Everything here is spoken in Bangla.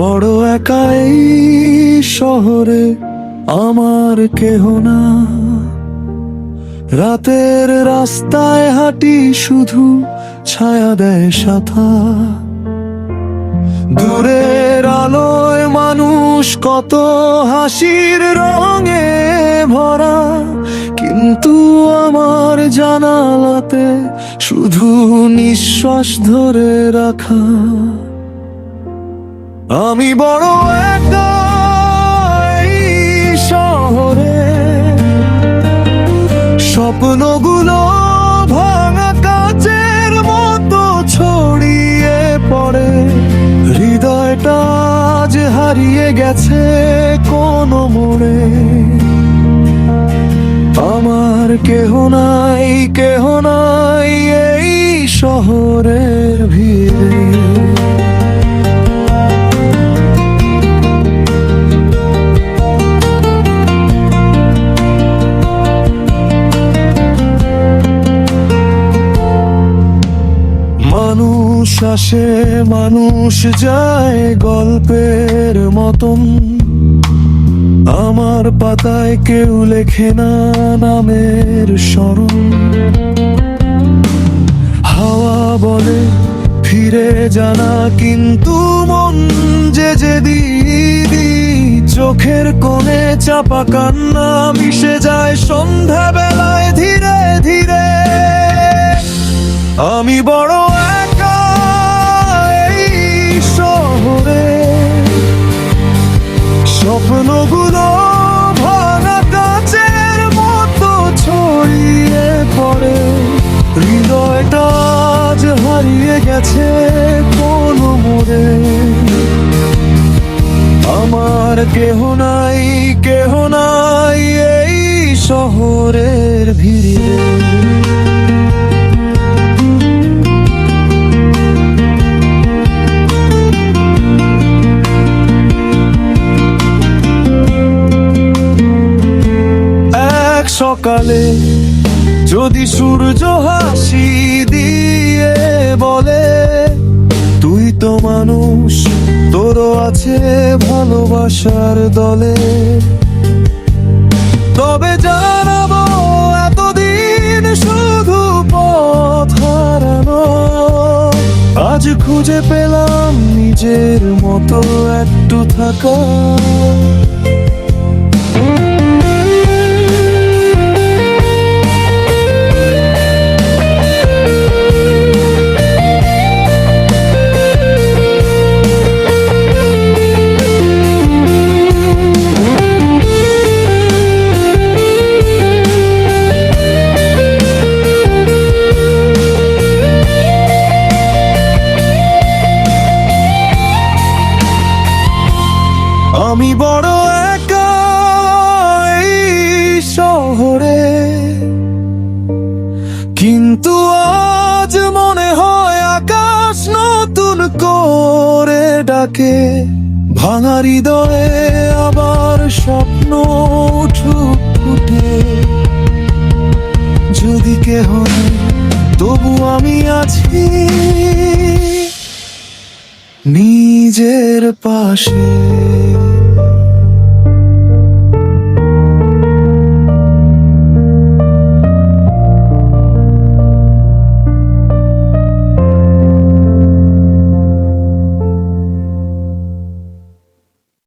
এই শহরে আমার কেহ না। রাতের রাস্তায় হাঁটি শুধু ছায়া দেয় সাথা। দূরের আলোয় মানুষ কত হাসির রঙে ভরা, কিন্তু আমার জানালাতে শুধু নিঃশ্বাস ধরে রাখা। আমি বড় একা শহরে। স্বপ্নগুলো ভাঙা কাচের মতো ছড়িয়ে পড়ে। হৃদয়টা আজ হারিয়ে গেছে কোন মোড়ে। আমার কেহ নাই কেহ নাই এই শহরের আসে মানুষ যায় গল্পের মতন। আমার পাতায় কেউ লেখে না নামের স্মরণ। হাওয়া বলে ফিরে জানা কিন্তু মন যে যে দিদি চোখের কোণে চাপা কান্না মিশে যায় সন্ধ্যা বেলায় ধীরে ধীরে। স্বপ্নগুলো ভাঙা কাচের মতো ছড়িয়ে পড়ে। হৃদয়টা আজ হারিয়ে গেছে কোন মোড়ে। আমার কেহ নাই কেহ নাই এই শহরের ভিড়ে। সকালে যদি সূর্য হাসি দিয়ে বলে, তুই তো মানুষ, তোরও আছে ভালোবাসার দলে। তবে জানাব এতদিন শুধু পথ হারানো, আজ খুঁজে পেলাম নিজের মতো একটু থাকা। ডাকে ভাঙার হৃদয়ে আবার স্বপ্ন উঠুক ফুটে। যদি কেহ তবু আমি আছি। নিজের পাশে।